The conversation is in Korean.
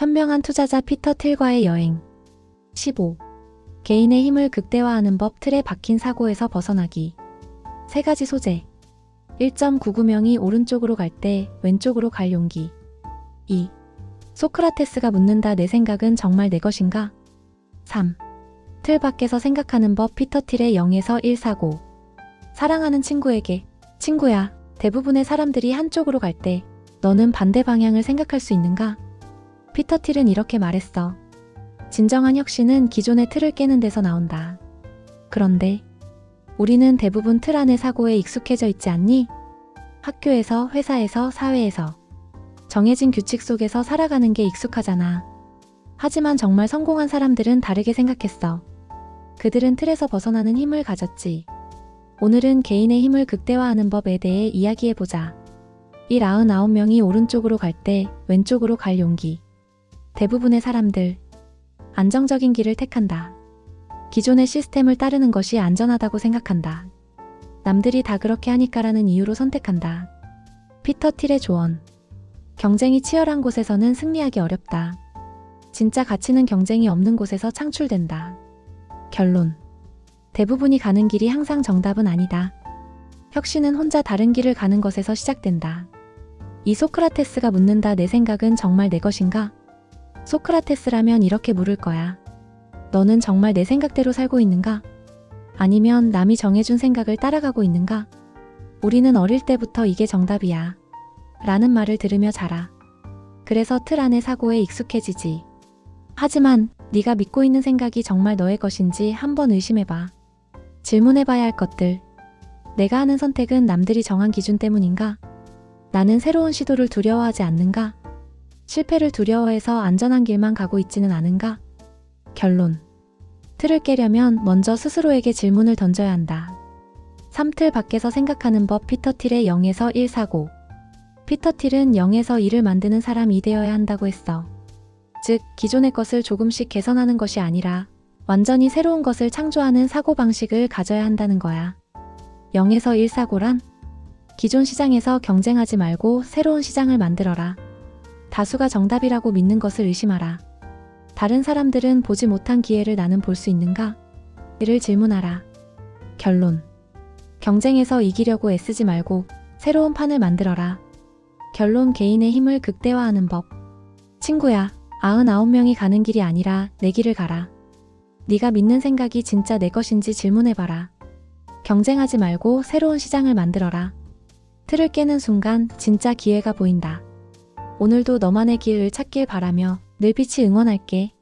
현명한 투자자 피터 틸과의 여행 15. 개인의 힘을 극대화하는 법 틀에 박힌 사고에서 벗어나기 세 가지 소재 1.99명이 오른쪽으로 갈 때 왼쪽으로 갈 용기 2. 소크라테스가 묻는다 내 생각은 정말 내 것인가? 3. 틀 밖에서 생각하는 법 피터 틸의 0에서 1 사고 사랑하는 친구에게 친구야 대부분의 사람들이 한쪽으로 갈 때 너는 반대 방향을 생각할 수 있는가? 피터 틸은 이렇게 말했어. 진정한 혁신은 기존의 틀을 깨는 데서 나온다. 그런데 우리는 대부분 틀 안의 사고에 익숙해져 있지 않니? 학교에서, 회사에서, 사회에서 정해진 규칙 속에서 살아가는 게 익숙하잖아. 하지만 정말 성공한 사람들은 다르게 생각했어. 그들은 틀에서 벗어나는 힘을 가졌지. 오늘은 개인의 힘을 극대화하는 법에 대해 이야기해보자. 1 99명이 오른쪽으로 갈 때 왼쪽으로 갈 용기. 대부분의 사람들, 안정적인 길을 택한다. 기존의 시스템을 따르는 것이 안전하다고 생각한다. 남들이 다 그렇게 하니까라는 이유로 선택한다. 피터 틸의 조언. 경쟁이 치열한 곳에서는 승리하기 어렵다. 진짜 가치는 경쟁이 없는 곳에서 창출된다. 결론. 대부분이 가는 길이 항상 정답은 아니다. 혁신은 혼자 다른 길을 가는 것에서 시작된다. 이 소크라테스가 묻는다 내 생각은 정말 내 것인가? 소크라테스라면 이렇게 물을 거야. 너는 정말 내 생각대로 살고 있는가? 아니면 남이 정해준 생각을 따라가고 있는가? 우리는 어릴 때부터 이게 정답이야. 라는 말을 들으며 자라. 그래서 틀 안의 사고에 익숙해지지. 하지만 네가 믿고 있는 생각이 정말 너의 것인지 한번 의심해봐. 질문해봐야 할 것들. 내가 하는 선택은 남들이 정한 기준 때문인가? 나는 새로운 시도를 두려워하지 않는가? 실패를 두려워해서 안전한 길만 가고 있지는 않은가? 결론. 틀을 깨려면 먼저 스스로에게 질문을 던져야 한다. 3틀 밖에서 생각하는 법 피터 틸의 0에서 1 사고. 피터 틸은 0에서 1을 만드는 사람이 되어야 한다고 했어. 즉, 기존의 것을 조금씩 개선하는 것이 아니라 완전히 새로운 것을 창조하는 사고방식을 가져야 한다는 거야. 0에서 1 사고란 기존 시장에서 경쟁하지 말고 새로운 시장을 만들어라. 다수가 정답이라고 믿는 것을 의심하라. 다른 사람들은 보지 못한 기회를 나는 볼 수 있는가? 이를 질문하라. 결론. 경쟁에서 이기려고 애쓰지 말고 새로운 판을 만들어라. 결론 개인의 힘을 극대화하는 법. 친구야, 99명이 가는 길이 아니라 내 길을 가라. 네가 믿는 생각이 진짜 내 것인지 질문해봐라. 경쟁하지 말고 새로운 시장을 만들어라. 틀을 깨는 순간 진짜 기회가 보인다. 오늘도 너만의 길을 찾길 바라며 늘 빛이 응원할게.